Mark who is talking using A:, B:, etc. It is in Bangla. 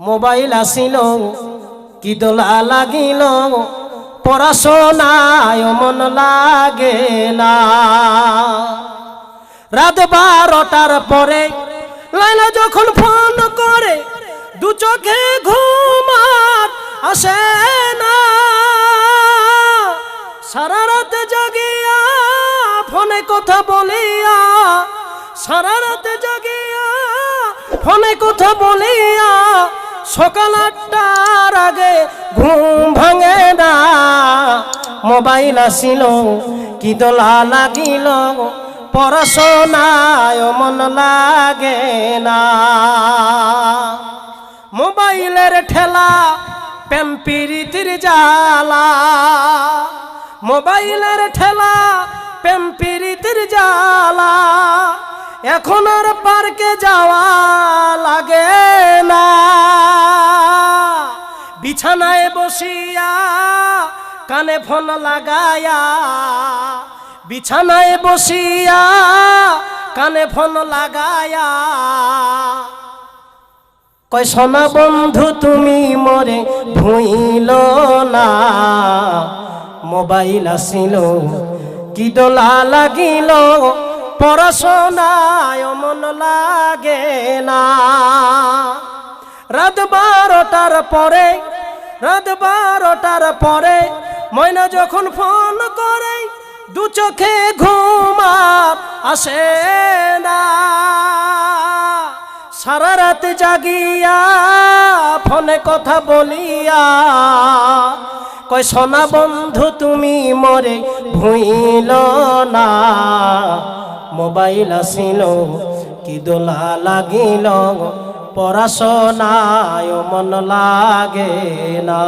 A: মোবাইল আসিল, কি দোলা লাগিল, পড়াশোনায় মন লাগে না। রাত বারোটার পরে লাইলা যখন ফোন করে, দু চোখে ঘুমার আসে না। সারা রাত জাগিয়া ফোনে কথা বলিয়া, সারা রাত জাগিয়া ফোনে কথা বলিয়া সকাল আটটার আগে ঘুম ভাঙে না। মোবাইল আসিল, কি দোলা লাগিল, পড়াশোনায় মন লাগে না। মোবাইলের ঠেলা পেম্পিরিতির জালা মোবাইলের ঠেলা পেম্পিরিতির জালা এখন আর পার্কে যাওয়া বিছানায় বসিয়া কানে ফোন লাগায়া, বিছানায় বসিয়া কানে ফোন লাগায়া, কয়, সোনা বন্ধু, তুমি মরে ভুইল না। মোবাইল আসিল, কি দোলা লাগিল, পড়াশোনায় মন লাগে না। রাত বারোটার পরে রাত বারোটার পরে ময়না যখন ফোন করে, দু চোখে ঘুমার আসে না। সারা রাত জাগিয়া ফোনে কথা বলিয়া কয়, সোনা বন্ধু, তুমি মরে ভুইল না। মোবাইল আসিল, কি দোলা লাগিল পড়াশোনায় মন লাগে না।